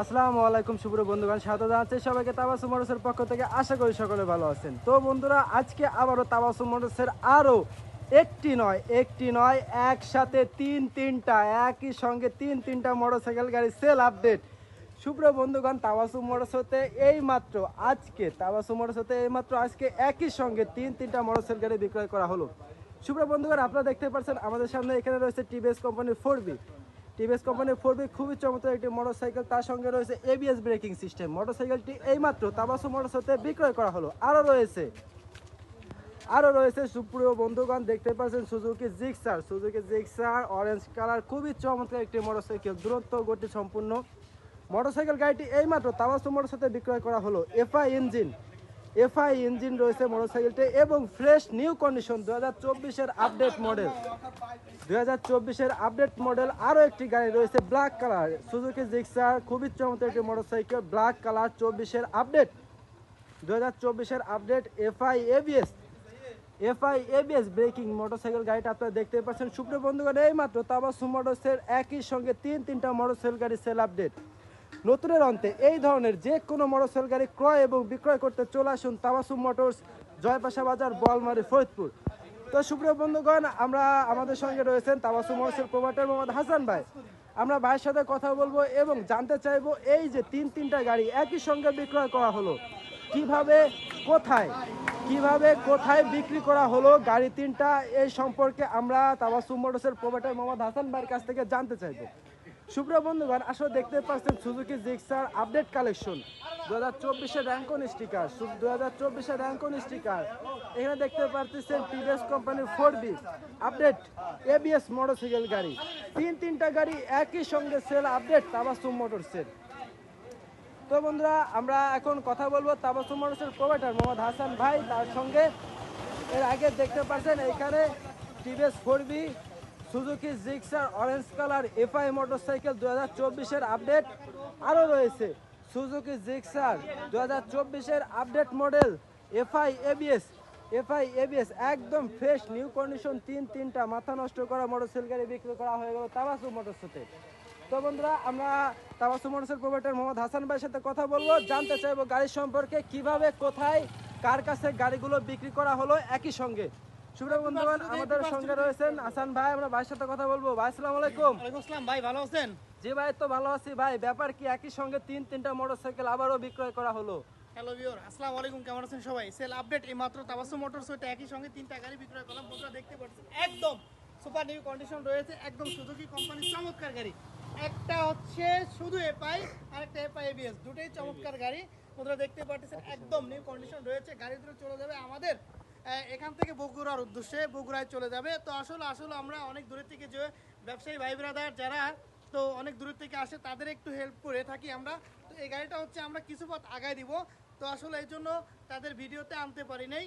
আসসালামু আলাইকুম, সুপ্রিয় বন্ধুগণ, স্বাগত জানাচ্ছি সবাইকে তাবাসু মোটরসের পক্ষ থেকে। আশা করি সকলে ভালো আছেন। তো বন্ধুরা, আজকে আবারও তাবাসু মোটরসের আরও একটি নয় একটি নয়, একসাথে তিন তিনটা, একই সঙ্গে তিন তিনটা মোটরসাইকেল গাড়ি সেল আপডেট। সুপ্রিয় বন্ধুগণ, তাবাসু মোটরস হতে এই মাত্র আজকে, তাবাসু মোটরস হতে এই মাত্র আজকে একই সঙ্গে তিন তিনটা মোটরসাইকেল গাড়ি বিক্রয় করা হলো। সুপ্রিয় বন্ধুগণ, আপনারা দেখতে পাচ্ছেন আমাদের সামনে এখানে রয়েছে টিভিএস কোম্পানির ফোর বি টিভিএস কোম্পানির ফোর বি খুবই চমৎকার একটি মোটরসাইকেল, তার সঙ্গে রয়েছে এবিএস ব্রেকিং সিস্টেম মোটরসাইকেলটি এইমাত্র তাবাসু মোটরস হতে বিক্রয় করা হলো। আরও রয়েছে আরও রয়েছে সুপ্রিয় বন্ধুগণ, দেখতে পাচ্ছেন Suzuki Gixxer Suzuki Gixxer orange colour খুবই চমৎকার একটি মোটরসাইকেল দুরন্ত গতি সম্পূর্ণ। মোটরসাইকেল গাড়িটি এইমাত্র তাবাসু মোটর সাথে বিক্রয় করা হলো। এফআই ইঞ্জিন এফআই ইঞ্জিন রয়েছে মোটরসাইকেলটি এবং ফ্রেশ নিউ কন্ডিশন দু হাজার আপডেট মডেল। দু হাজার আপডেট মডেল আরও একটি গাড়ি রয়েছে ব্ল্যাক কালার। সুজুকি জিক্সার, খুবই চমৎকার একটি মোটরসাইকেল, ব্ল্যাক কালার চব্বিশের আপডেট। দু হাজার update FI ABS. FI ABS braking motorcycle গাড়িটা আপনারা দেখতে পাচ্ছেন। সুপ্রিয় বন্ধুগণ এই মাত্র তাবাসু মোটরসের একই সঙ্গে তিন তিনটা মোটরসাইকেল গাড়ি সেল আপডেট। নতুনের অন্তে এই ধরনের যে কোনো মোটরসাইকেল গাড়ি ক্রয় এবং বিক্রয় করতে চলে আসুন তাবাসু মোটরস, জয়পাশা বাজার বলমারি ফরিদপুর। তো সুপ্রিয় বন্ধুগণ, আমরা আমাদের সঙ্গে রয়েছেন তাবাসু মোটরসের প্রোভাইডার মোহাম্মদ হাসান ভাই। আমরা ভাইয়ের সাথে কথা বলব এবং জানতে চাইব এই যে তিন তিনটা গাড়ি একই সঙ্গে বিক্রয় করা হলো, কীভাবে, কোথায় কীভাবে, কোথায় বিক্রি করা হলো গাড়ি তিনটা, এই সম্পর্কে আমরা তাবাসুম মোটরসের প্রোভাইডার মোহাম্মদ হাসান ভাইয়ের কাছ থেকে জানতে চাইব। সুপ্রিয় বন্ধুগণ, আসলে দেখতে পাচ্ছেন সুজুকি জিক্সার আপডেট কালেকশন দু হাজার চব্বিশের র্যাঙ্কন স্টিকার দু হাজার চব্বিশের র্যাঙ্কন স্টিকার এখানে দেখতে পাচ্ছেন টিভিএস কোম্পানির four V update ABS motorcycle গাড়ি। তিন তিনটা গাড়ি একই সঙ্গে সেল আপডেট তাবাসুম মোটরসের তো বন্ধুরা, আমরা এখন কথা বলব তাবাসুম মোটরসের প্রোভাইডার মোহাম্মদ হাসান ভাই, তার সঙ্গে। এর আগে দেখতে পাচ্ছেন এখানে TVS four V Suzuki, Gixxer, orange colour, FI motorcycle দু হাজার চব্বিশের আপডেট আরও রয়েছে। সুজুকি, জিক্সার দু হাজার চব্বিশের update model FI ABS. FI ABS একদম ফ্রেশ, নিউ কন্ডিশন, তিন, তিনটা, মাথা নষ্ট করা মোটরসাইকেল গাড়ি বিক্রি করা হয়ে গেল তাবাসু মোটরসতে তো। বন্ধুরা, আমরা তাবাসু মোটরসের প্রোভাইডার মোহাম্মদ হাসান ভাইয়ের সাথে কথা বলব, জানতে চাইব গাড়ির সম্পর্কে কীভাবে, কোথায়, কার কাছে গাড়িগুলো বিক্রি করা হলো, একই সঙ্গে। শুভ্র বন্ধুগণ আমাদের সঙ্গে রয়েছেন হাসান ভাই আমরা ভাইয়ের সাথে কথা বলব। ভাই আসসালামু আলাইকুম। আসসালাম ভাই ভালো আছেন? জি ভাই তো ভালো আছি। ভাই ব্যাপার কি একই সঙ্গে তিন তিনটা মোটরসাইকেল আবারও বিক্রয় করা হলো। হ্যালো আসসালামু আলাইকুম কেমন আছেন সবাই? সেল আপডেট এই মাত্র তাবাসু মোটরস হইতে একই সঙ্গে তিনটা গাড়ি বিক্রয় করলাম। বন্ধুরা দেখতে পাচ্ছেন একদম সুপার নিউ কন্ডিশন রয়েছে একদম সুজুকি কোম্পানির চমৎকার গাড়ি। একটা হচ্ছে শুধু এপাই আর একটা এপাই এবিএস দুটোই চমৎকার গাড়ি। বন্ধুরা দেখতে পাচ্ছেন একদম নিউ কন্ডিশন রয়েছে গাড়ি দুটো চলে যাবে আমাদের এখান থেকে বগুড়ার উদ্দেশ্যে বগুড়ায় চলে যাবে। তো আসলে আসলে আমরা অনেক দূরের থেকে যে ব্যবসায়ী ভাই ব্রাদার যারা, তো অনেক দূরের থেকে আসে, তাদের একটু হেল্প করে থাকি আমরা। তো এই গাড়িটা হচ্ছে আমরা কিছু পথ আগায় দিব। তো আসলে এই জন্য তাদের ভিডিওতে আনতে পারি নাই।